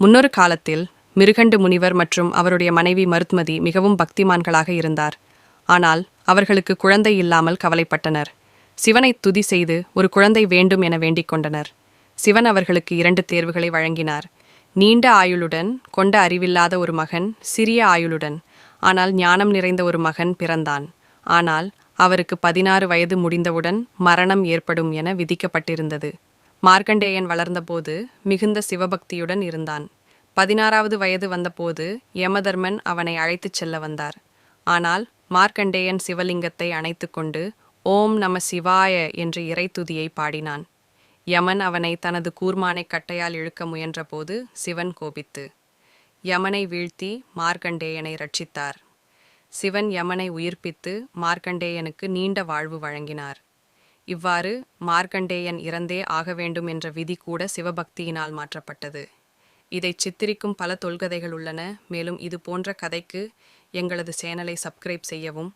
முன்னொரு காலத்தில் மிருகண்டு முனிவர் மற்றும் அவருடைய மனைவி மருத்மதி மிகவும் பக்திமான்களாக இருந்தார். ஆனால் அவர்களுக்கு குழந்தை இல்லாமல் கவலைப்பட்டனர். சிவனை துதி செய்து ஒரு குழந்தை வேண்டும் என வேண்டிக் கொண்டனர். சிவன் அவர்களுக்கு இரண்டு தேர்வுகளை வழங்கினார். நீண்ட ஆயுளுடன் கொண்ட அறிவில்லாத ஒரு மகன் சிறிய ஆயுளுடன். ஆனால் ஞானம் நிறைந்த ஒரு மகன் பிறந்தான். ஆனால் அவருக்கு பதினாறு வயது முடிந்தவுடன் மரணம் ஏற்படும் என விதிக்கப்பட்டிருந்தது. மார்க்கண்டேயன் வளர்ந்தபோது மிகுந்த சிவபக்தியுடன் இருந்தான். பதினாறாவது வயது வந்தபோது யமதர்மன் அவனை அழைத்துச் செல்ல வந்தார். ஆனால் மார்க்கண்டேயன் சிவலிங்கத்தை அணைத்துக்கொண்டு ஓம் நம சிவாய என்று இறைத்துதியை பாடினான். யமன் அவனை தனது கூர்மானை கட்டையால் இழுக்க முயன்றபோது சிவன் கோபித்து யமனை வீழ்த்தி மார்க்கண்டேயனை ரட்சித்தார். சிவன் யமனை உயிர்ப்பித்து மார்க்கண்டேயனுக்கு நீண்ட வாழ்வு வழங்கினார். இவ்வாறு மார்க்கண்டேயன் இறந்தே ஆக வேண்டும் என்ற விதி கூட சிவபக்தியினால் மாற்றப்பட்டது. இதை சித்தரிக்கும் பல தொல்கதைகள் உள்ளன. மேலும் இது போன்ற கதைக்கு எங்களது சேனலை சப்ஸ்கிரைப் செய்யவும்